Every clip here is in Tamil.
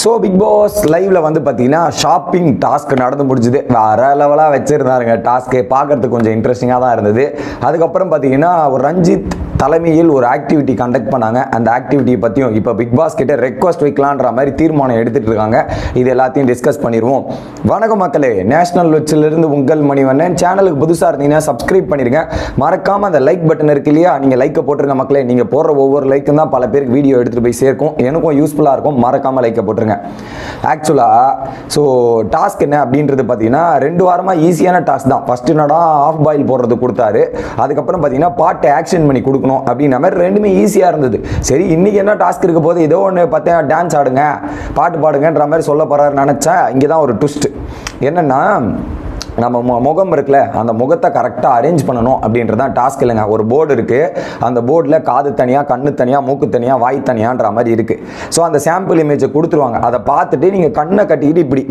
ஸோ பிக் பாஸ் லைவ்ல வந்து பார்த்தீங்கன்னா ஷாப்பிங் டாஸ்க் நடந்து முடிஞ்சுது. வேற லெவலாக வச்சிருந்தாருங்க. டாஸ்க்கு பார்க்கறதுக்கு கொஞ்சம் இன்ட்ரெஸ்டிங்காக தான் இருந்தது. அதுக்கப்புறம் பார்த்தீங்கன்னா ஒரு ரஞ்சித் தலைமையில் ஒரு ஆக்டிவிட்டி கண்டக்ட் பண்ணாங்க. அந்த ஆக்டிவிட்டியை பற்றியும் இப்போ பிக் பாஸ் கிட்ட ரெக்வஸ்ட் வைக்கலான்ற மாதிரி தீர்மானம் எடுத்துட்டு இருக்காங்க. இது எல்லாத்தையும் டிஸ்கஸ் பண்ணிடுவோம் வணக்கம் மக்களே. நேஷனல் இருந்து உங்கள் மணிவண்ணன். சேனலுக்கு புதுசாக இருந்தீங்கன்னா சப்ஸ்கிரைப் பண்ணிருங்க. மறக்காம அந்த லைக் பட்டன் இருக்கு இல்லையா? நீங்கள் லைக்கை போட்டுருங்க மக்களே நீங்கள் போடுற ஒவ்வொரு லைக்கும் தான் பல பேருக்கு வீடியோ எடுத்துகிட்டு போய் சேர்க்கும். எனக்கும் யூஸ்ஃபுல்லாக இருக்கும். மறக்காம லைக்கை போட்டுருங்க. ஆக்சுவலாக ஸோ டாஸ்க் என்ன அப்படின்றது பார்த்தீங்கன்னா ரெண்டு வாரமாக ஈஸியான டாஸ்க் தான். ஃபர்ஸ்ட் என்னடா ஆஃப் பாயில் போடுறது கொடுத்தாரு. அதுக்கப்புறம் பார்த்தீங்கன்னா பாட்டு ஆக்ஷன் பண்ணி கொடுக்கணும். அப்படின்ற மாதிரி ரெண்டுமே ஈஸியாக இருந்தது. சரி இன்றைக்கி என்ன டாஸ்க் இருக்க போது ஏதோ ஒன்று பார்த்தேன் டான்ஸ் ஆடுங்க பாட்டு பாடுங்கன்ற மாதிரி சொல்ல போகிறாரு நினச்சேன். இங்கே தான் ஒரு ட்விஸ்ட் என்னென்னா நம்ம மு- முகம் இருக்குல்ல அந்த முகத்தை கரெக்டாக அரேஞ்ச் பண்ணணும் அப்படின்றது தான் டாஸ்க் இல்லைங்க. ஒரு போர்டு இருக்குது அந்த போர்டில் காது தனியாக கண்ணு தனியாக மூக்கு தனியாக வாய் தனியான்ற மாதிரி இருக்குது ஸோ அந்த சாம்பிள் இமேஜை கொடுத்துருவாங்க. அதை பார்த்துட்டு நீங்கள் கண்ணை கட்டிக்கிட்டு இப்படி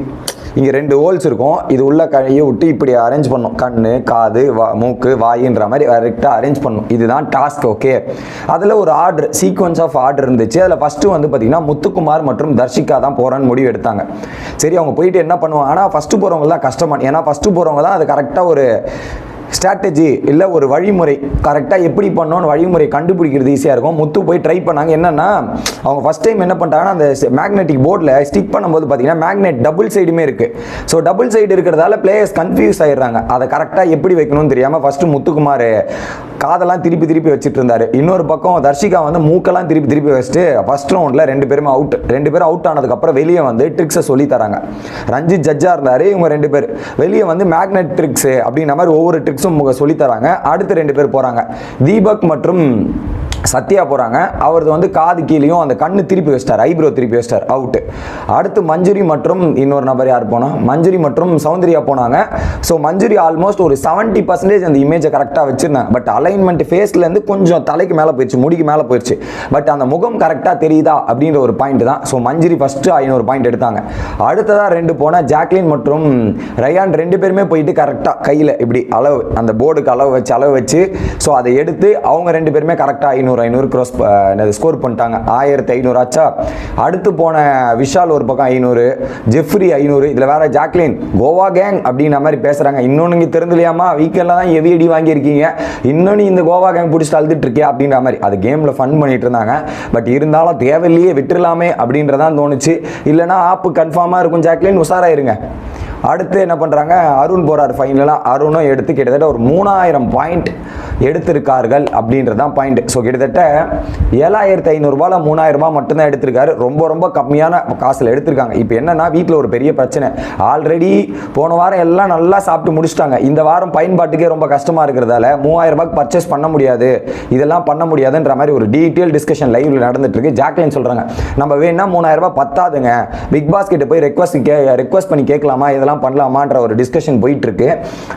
இங்கே ரெண்டு ஹோல்ஸ் இருக்கும். இது உள்ள கையை விட்டு இப்படி அரேஞ்ச் பண்ணும் கண் காது வா மூக்கு வாயின்ற மாதிரி கரெக்டாக அரேஞ்ச் பண்ணும் இதுதான் டாஸ்க் ஓகே அதில் ஒரு ஆர்டர் சீக்வன்ஸ் ஆஃப் ஆர்டர் இருந்துச்சு. அதில் ஃபஸ்ட்டு வந்து பார்த்தீங்கன்னா முத்துக்குமார் மற்றும் தர்ஷிகா தான் போகிறான்னு முடிவு எடுத்தாங்க. சரி அவங்க போயிட்டு என்ன பண்ணுவாங்க ஆனால் ஃபஸ்ட்டு போகிறவங்க தான் கஷ்டமான ஏன்னா ஃபஸ்ட்டு போகிறவங்க தான் அது கரெக்டாக ஒரு ஸ்ட்ராட்டஜி இல்லை ஒரு வழிமுறை. கரெக்டாக எப்படி பண்ணோன்னு வழிமுறை கண்டுபிடிக்கிறது ஈஸியாக இருக்கும். முத்து போய் ட்ரை பண்ணாங்க. என்னென்னா அவங்க ஃபஸ்ட் டைம் என்ன பண்ணிட்டாங்கன்னா அந்த மேக்னெட்டிக் போர்டில் ஸ்டிக் பண்ணும்போது பார்த்தீங்கன்னா மேக்னெட் டபுள் சைடுமே இருக்குது ஸோ டபுள் சைடு இருக்கிறதால பிளேயர்ஸ் கன்ஃபியூஸ் ஆகிடுறாங்க அதை கரெக்டாக எப்படி வைக்கணும்னு தெரியாமல் ஃபஸ்ட்டு முத்துக்குமார் காதெல்லாம் திருப்பி திருப்பி வச்சுட்டு இருந்தார் இன்னொரு பக்கம் தர்ஷிகா வந்து மூக்கெல்லாம் திருப்பி திருப்பி வச்சுட்டு ஃபர்ஸ்ட் ரவுண்டில் ரெண்டு பேருமே அவுட் ரெண்டு பேரும் அவுட் ஆனதுக்கப்புறம் வெளியே வந்து ட்ரிக்ஸை சொல்லி தராங்க. ரஞ்சித் ஜட்ஜாக இருந்தார் இவங்க ரெண்டு பேர். வெளியே வந்து மேக்னெட் ட்ரிக்ஸு அப்படின்ற மாதிரி ஒவ்வொரு ட்ரிக்ஸும் சொல்லி தராங்க. அடுத்து ரெண்டு பேர் போகிறாங்க தீபக் மற்றும் சத்யா போகிறாங்க அவரது வந்து காது கீழேயும் அந்த கண்ணு திருப்பி வச்சிட்டார். ஐப்ரோ திருப்பி வச்சிட்டார். அவுட்டு அடுத்து மஞ்சுரி மற்றும் இன்னொரு நபர் யார் போனால் மஞ்சுரி மற்றும் சௌந்தர்யா போனாங்க. ஸோ மஞ்சுரி ஆல்மோஸ்ட் ஒரு செவன்ட்டி பர்சன்டேஜ் அந்த இமேஜை கரெக்டாக வச்சுருந்தாங்க. பட் அலைன்மெண்ட் ஃபேஸ்லேருந்து கொஞ்சம் தலைக்கு மேலே போயிடுச்சு முடிக்கு மேலே போயிடுச்சு பட் அந்த முகம் கரெக்டாக தெரியுதா அப்படின்ற ஒரு பாயிண்ட் தான். ஸோ மஞ்சுரி ஃபஸ்ட்டு ஐநூறு பாயிண்ட் எடுத்தாங்க. அடுத்ததாக ரெண்டு போன ஜாக்லின் மற்றும் ரயான் ரெண்டு பேருமே போயிட்டு கரெக்டாக கையில் இப்படி அளவு அந்த போர்டுக்கு அளவு வச்சு அளவு வச்சு ஸோ அதை எடுத்து அவங்க ரெண்டு பேருமே கரெக்டாக ஐநூறு ஐநூறு க்ராஸ் ஸ்கோர் பண்ணிட்டாங்க. ஆயிரத்தி ஐநூறு ஆச்சா? அடுத்து போன விஷால் ஒரு பக்கம் ஐநூறு ஜெஃப்ரி ஐநூறு இதில் வேற ஜாக்லின் கோவா கேங் அப்படின்ற மாதிரி பேசுகிறாங்க இன்னொன்று இங்கே தெரிஞ்சலையாமா வீக்கெண்டில் தான் எவி அடி வாங்கியிருக்கீங்க. இன்னொன்று இந்த கோவா கேங் பிடிச்சிட்டு அழுதுட்டு அப்படின்ற மாதிரி. அது கேமில் ஃபன் பண்ணிட்டு இருந்தாங்க. பட் இருந்தாலும் தேவையில்லையே விட்டுறலாமே அப்படின்றதான் தோணுச்சு. இல்லைனா ஆப்பு கன்ஃபார்மாக இருக்கும் ஜாக்லின் உஷாராயிருங்க. அடுத்து என்ன பண்ணுறாங்க அருண் போகிறார் ஃபைனலாக அருணும் எடுத்து கிட்டத்தட்ட ஒரு மூணாயிரம் பாயிண்ட் எடுத்திருக்கார்கள் அப்படின்றது தான் பாயிண்ட் ஸோ கிட்டத்தட்ட ஏழாயிரத்தி ஐநூறுரூபாவில் மூணாயிரம் ரூபாய் மட்டும்தான் எடுத்திருக்காரு. ரொம்ப ரொம்ப கம்மியான காசில் எடுத்திருக்காங்க. இப்போ என்னன்னா வீட்டில் ஒரு பெரிய பிரச்சனை. ஆல்ரெடி போன வாரம் எல்லாம் நல்லா சாப்பிட்டு முடிச்சிட்டாங்க. இந்த வாரம் பயன்பாட்டுக்கே ரொம்ப கஷ்டமாக இருக்கிறதால மூவாயிரம் ரூபாய்க்கு பர்ச்சேஸ் பண்ண முடியாது. இதெல்லாம் பண்ண முடியாதுன்ற மாதிரி ஒரு டீட்டெயில் டிஸ்கஷன் லைவ்ல நடந்துட்டு இருக்கு ஜாக்லின் சொல்கிறாங்க நம்ம வேணா மூணாயிரம் ரூபாய் பத்தாதுங்க. பிக் பாஸ் கிட்ட போய் ரெக்வஸ்ட் கே ரெக்வஸ்ட் பண்ணி கேட்கலாமா? இதெல்லாம் பண்ணலாமான்ற ஒரு டிஸ்கஷன் போயிட்டு இருக்கு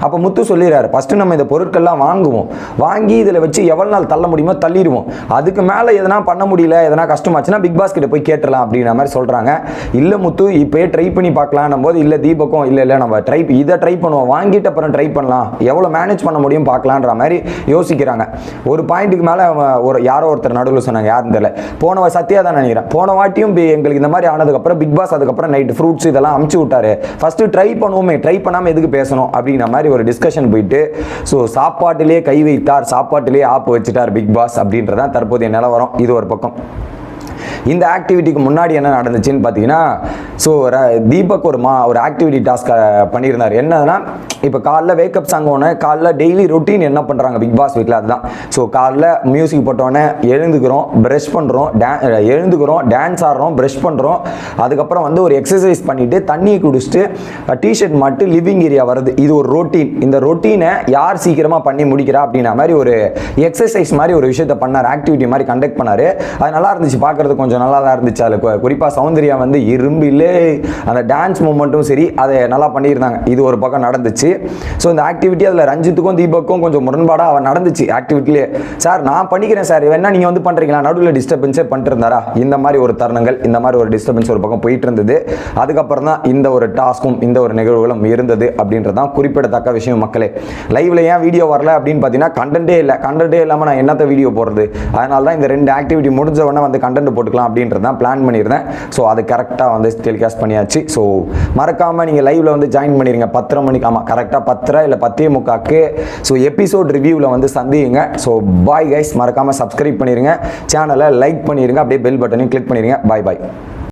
அப்போ முத்து சொல்லிடுறாரு ஃபஸ்ட்டு நம்ம இந்த பொருட்கள்லாம் வாங்குவோம். வாங்கி இதில் வச்சு எவ்வளோ நாள் தள்ள முடியுமோ தள்ளிடுவோம். அதுக்கு மேலே எதனா பண்ண முடியல எதனா கஷ்டமாச்சுன்னா பிக் பாஸ் கிட்ட போய் கேட்டுடலாம் அப்படிங்கிற மாதிரி சொல்கிறாங்க இல்லை முத்து இப்போயே ட்ரை பண்ணி பார்க்கலாம் போது இல்லை தீபக்கும் இல்லை இல்லை நம்ம ட்ரை இதை ட்ரை பண்ணுவோம். வாங்கிட்டு அப்புறம் ட்ரை பண்ணலாம். எவ்வளோ மேனேஜ் பண்ண முடியும் பார்க்கலான்ற மாதிரி யோசிக்கிறாங்க. ஒரு பாயிண்ட்டுக்கு மேலே ஒரு யாரோ ஒருத்தர் நடுவில் சொன்னாங்க யாருன்னு தெரியல. போன வா- சத்யா தான் நினைக்கிறேன். போன வாட்டியும் எங்களுக்கு இந்த மாதிரி ஆனதுக்கப்புறம் பிக் பாஸ் அதுக்கப்புறம் நைட்டு ஃப்ரூட்ஸ் இதெல்லாம் அமுச்சு விட்டாரு. ஃபஸ்ட்டு ட்ரை பண்ணுவோமே ட்ரை பண்ணாமல் எதுக்கு பேசணும் அப்படிங்கிற மாதிரி ஒரு டிஸ்கஷன் போயிட்டு ஸோ சாப்பாட்டிலே கை வைத்தார் சாப்பாட்டிலே ஆப் வச்சுட்டார் பிக் பாஸ் அப்படின்றதான் தற்போதைய நிலவரம். இது ஒரு பக்கம். இந்த ஆக்டிவிட்டிக்கு முன்னாடி என்ன நடந்துச்சுன்னு பார்த்தீங்கன்னா ஸோ தீபக் ஒரு மா ஒரு ஆக்டிவிட்டி டாஸ்க் பண்ணியிருந்தார். என்னன்னா இப்போ காலைல வேக்கப் சாங் ஒன்று காலைல டெய்லி ரொட்டீன் என்ன பண்ணுறாங்க பிக் பாஸ் வீட்டில் அதுதான். ஸோ காலைல மியூசிக் போட்டோன்னே எழுந்துக்கிறோம் ப்ரஷ் பண்ணுறோம் டே எழுந்துக்கிறோம் டான்ஸ் ஆடுறோம் ப்ரஷ் பண்ணுறோம் அதுக்கப்புறம் வந்து ஒரு எக்ஸசைஸ் பண்ணிவிட்டு தண்ணியை குடிச்சிட்டு டிஷர்ட் மட்டும் லிவிங் ஏரியா வருது. இது ஒரு ரொட்டீன் இந்த ரொட்டீனை யார் சீக்கிரமாக பண்ணி முடிக்கிறா அப்படின்ற மாதிரி ஒரு எக்ஸசைஸ் மாதிரி ஒரு விஷயத்தை பண்ணார். ஆக்டிவிட்டி மாதிரி கண்டக்ட் பண்ணார். அது நல்லா இருந்துச்சு பார்க்கறது கொஞ்சம் நல்லா தான் இருந்துச்சு. அதில் குறிப்பாக சௌந்தர்யா வந்து இரும்பு இல்லை அந்த டான்ஸ் மூமெண்ட்டும் சரி அதை நல்லா பண்ணியிருந்தாங்க. இது ஒரு பக்கம் நடந்துச்சு. ஸோ இந்த ஆக்டிவிட்டி அதில் ரஞ்சித்துக்கும் தீபக்கும் கொஞ்சம் முரண்பாடாக அவன் நடந்துச்சு ஆக்டிவிட்டிலே சார் நான் பண்ணிக்கிறேன் சார் வேணா நீங்கள் வந்து பண்ணுறீங்களா நடுவில் டிஸ்டர்பன்ஸே பண்ணிட்டு இருந்தாரா இந்த மாதிரி ஒரு தருணங்கள் இந்த மாதிரி ஒரு டிஸ்டர்பன்ஸ் ஒரு பக்கம் போயிட்டு இருந்தது அதுக்கப்புறம் தான் இந்த ஒரு டாஸ்க்கும் இந்த ஒரு நிகழ்வுகளும் இருந்தது அப்படின்றது தான் குறிப்பிடத்தக்க விஷயம் மக்களே. லைவ்ல ஏன் வீடியோ வரல அப்படின்னு பார்த்தீங்கன்னா கண்டென்ட்டே இல்லை. கண்டென்ட்டே இல்லாமல் நான் என்னத்த வீடியோ போடுறது? அதனால தான் இந்த ரெண்டு ஆக்டிவிட்டி முடிஞ்ச உடனே வந்து கண்டென்ட் போட்டுக்கலாம் அப்படின்றது தான் பிளான் பண்ணியிருந்தேன். ஸோ அது கரெக்டாக வந்து டெலிகாஸ்ட் பண்ணியாச்சு. ஸோ மறக்காமல் நீங்கள் லைவ்ல வந்து ஜாயின் பண்ணிடுங்க பத்தரை மணிக்கு ஆமாம் கரெக்டாக பத்தரை இல்லை பத்தே முக்காக்கு. ஸோ எபிசோட் ரிவ்யூவில் வந்து சந்தியுங்க. ஸோ பாய் கைஸ் மறக்காமல் சப்ஸ்கிரைப் பண்ணிடுங்க சேனலை லைக் பண்ணிடுங்க அப்படியே பெல் பட்டனையும் கிளிக் பண்ணிடுங்க பாய் பாய்